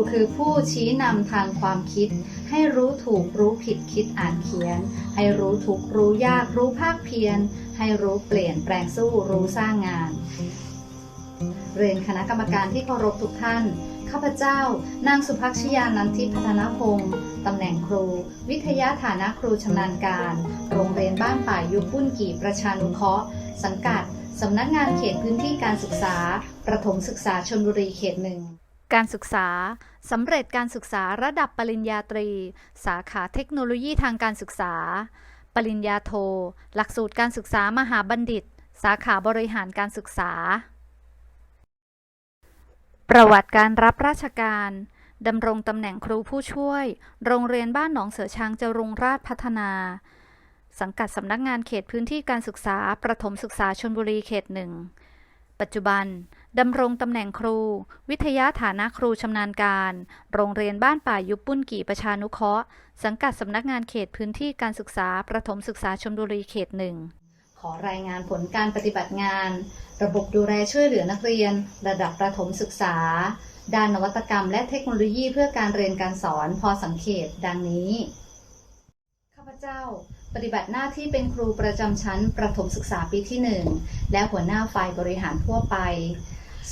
ครูคือผู้ชี้นำทางความคิด ให้รู้ถูกรู้ผิดคิดอ่านเขียน ให้รู้ทุกรู้ยากรู้ภาคเพียร ให้รู้เปลี่ยนแปลงสู้รู้สร้างงาน เรียนคณะกรรมการที่เคารพทุกท่าน ข้าพเจ้า นางสุภักชยานันทิพัฒนพงศ์ตำแหน่งครู วิทยาฐานะครูชำนาญการ โรงเรียนบ้านป่ายุบุ้นกี่ประชานุเคราะห์ สังกัดสำนักงานเขตพื้นที่การศึกษา ประถมศึกษาชนบุรีเขตหนึ่ง การศึกษาสำเร็จการศึกษาระดับปริญญาตรี สาขาเทคโนโลยีทางการศึกษา ปริญญาโท หลักสูตรการศึกษามหาบัณฑิต สาขาบริหารการศึกษา ประวัติการรับราชการดำรงตำแหน่งครูผู้ช่วย โรงเรียนบ้านหนองเสือช้างจรุงราชพัฒนา สังกัดสำนักงานเขตพื้นที่การศึกษา ประถมศึกษาชนบุรีเขตหนึ่ง ปัจจุบัน ดำรงตำแหน่งครู วิทยาฐานะครูชำนาญการ โรงเรียนบ้านป่ายุบปุ้นกี่ประชานุเคราะห์ สังกัดสำนักงานเขตพื้นที่การศึกษา ประถมศึกษาชลบุรีเขตหนึ่ง ขอรายงานผลการปฏิบัติงาน ระบบดูแลช่วยเหลือนักเรียน ระดับประถมศึกษา ด้านนวัตกรรม และเทคโนโลยีเพื่อการเรียนการสอนพอสังเกตดังนี้ ข้าพเจ้าปฏิบัติหน้าที่เป็นครูประจำชั้นประถมศึกษาปีที่ 1 และหัวหน้าฝ่ายบริหารทั่วไป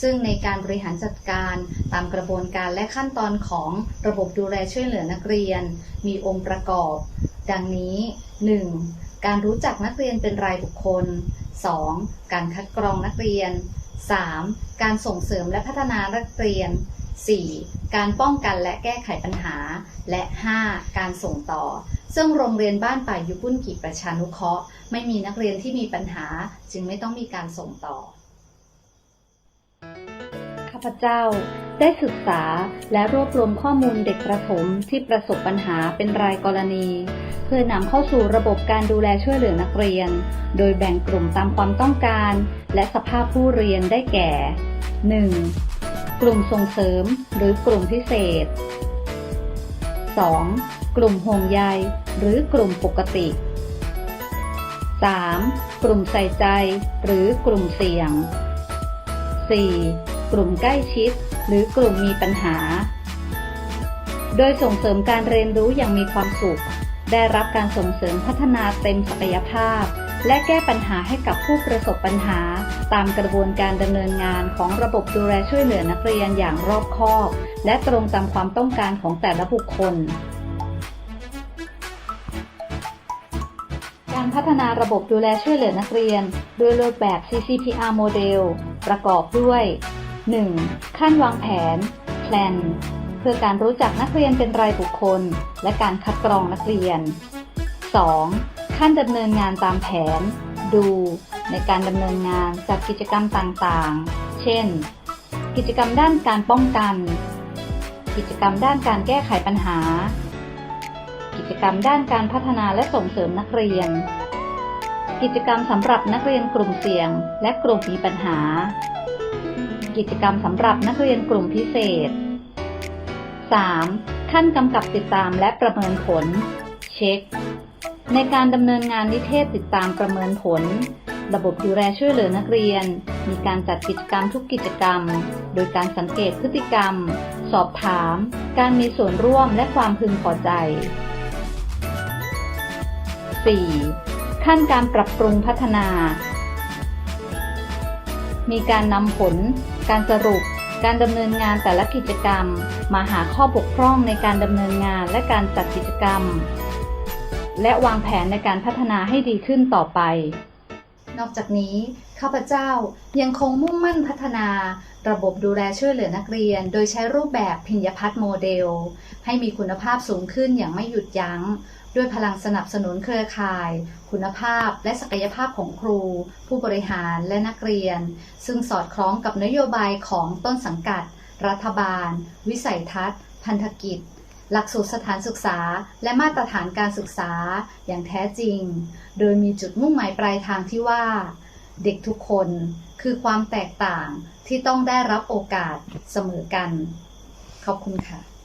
ซึ่งในการบริหารจัดการตามกระบวนการและขั้นตอนของระบบดูแลช่วยเหลือนักเรียน มีองค์ประกอบ ดังนี้ 1. การรู้จักนักเรียนเป็นรายบุคคล 2. การคัดกรองนักเรียน 3. การส่งเสริมและพัฒนานักเรียน 4. การป้องกันและแก้ไขปัญหา และ 5. การส่งต่อ ซึ่งโรงเรียนบ้านป่ายุบุ้นกิประชานุเคราะห์ ไม่มีนักเรียนที่มีปัญหา จึงไม่ต้องมีการส่งต่อาพเจ้า ได้ศึกษาและรวบรวมข้อมูลเด็กประถมที่ประสบปัญหาเป็นรายกรณี เพื่อนำเข้าสู่ระบบการดูแลช่วยเหลือนักเรียน โดยแบ่งกลุ่มตามความต้องการ และสภาพผู้เรียนได้แก่ 1. กลุ่มส่งเสริมหรือกลุ่มพิเศษ 2. กลุ่มห่วงใยหรือกลุ่มปกติ 3. กลุ่มใส่ใจ หรือกลุ่มเสี่ยง 4. กลุ่มใกล้ชิด หรือกลุ่มมีปัญหา โดยส่งเสริมการเรียนรู้อย่างมีความสุข ได้รับการส่งเสริมพัฒนาเต็มศักยภาพ และแก้ปัญหาให้กับผู้ประสบปัญหา ตามกระบวนการดำเนินงานของระบบดูแลช่วยเหลือนักเรียนอย่างรอบคอบ และตรงตามความต้องการของแต่ละบุคคลการพัฒนาระบบดูแลช่วยเหลือนักเรียน ด้วยรูปแบบ CCPR โมเดลประกอบด้วย 1. ขั้นวางแผน Plan เพื่อการรู้จักนักเรียนเป็นรายบุคคล และการคัดกรองนักเรียน 2. ขั้นดำเนินงานตามแผน ดู ในการดำเนินงานจัดกิจกรรมต่างๆ เช่น กิจกรรมด้านการป้องกัน กิจกรรมด้านการแก้ไขปัญหา กิจกรรมด้านการพัฒนาและส่งเสริมนักเรียน กิจกรรมสำหรับนักเรียนกลุ่มเสี่ยง และกลุ่มมีปัญหา กิจกรรมสำหรับนักเรียนกลุ่มพิเศษ 3. ขั้นกำกับติดตามและประเมินผล เช็ค ในการดำเนินงานนิเทศติดตามประเมินผล ระบบดูแลช่วยเหลือนักเรียน มีการจัดกิจกรรมทุกกิจกรรม โดยการสังเกตพฤติกรรม สอบถาม การมีส่วนร่วมและความพึงพอใจ 4. ขั้นการปรับปรุงพัฒนา มีการนำผล การสรุป การดำเนินงานแต่ละกิจกรรม มาหาข้อบกพร่องในการดำเนินงานและการจัดกิจกรรม และวางแผนในการพัฒนาให้ดีขึ้นต่อไป นอกจากนี้ ข้าพเจ้ายังคงมุ่งมั่นพัฒนา ระบบดูแลช่วยเหลือนักเรียน โดยใช้รูปแบบพิญญพัฒน์โมเดล ให้มีคุณภาพสูงขึ้นอย่างไม่หยุดยัง้ง ด้วยพลังสนับสนุนเครือข่าย คุณภาพและศักยภาพของครู ผู้บริหารและนักเรียน ซึ่งสอดคล้องกับนโยบายของต้นสังกัด รัฐบาล วิสัยทัศน์ พันธกิจหลักสูตรสถานศึกษาและมาตรฐานการศึกษาอย่างแท้จริง โดยมีจุดมุ่งหมายปลายทางที่ว่า เด็กทุกคนคือความแตกต่างที่ต้องได้รับโอกาสเสมอกัน ขอบคุณค่ะ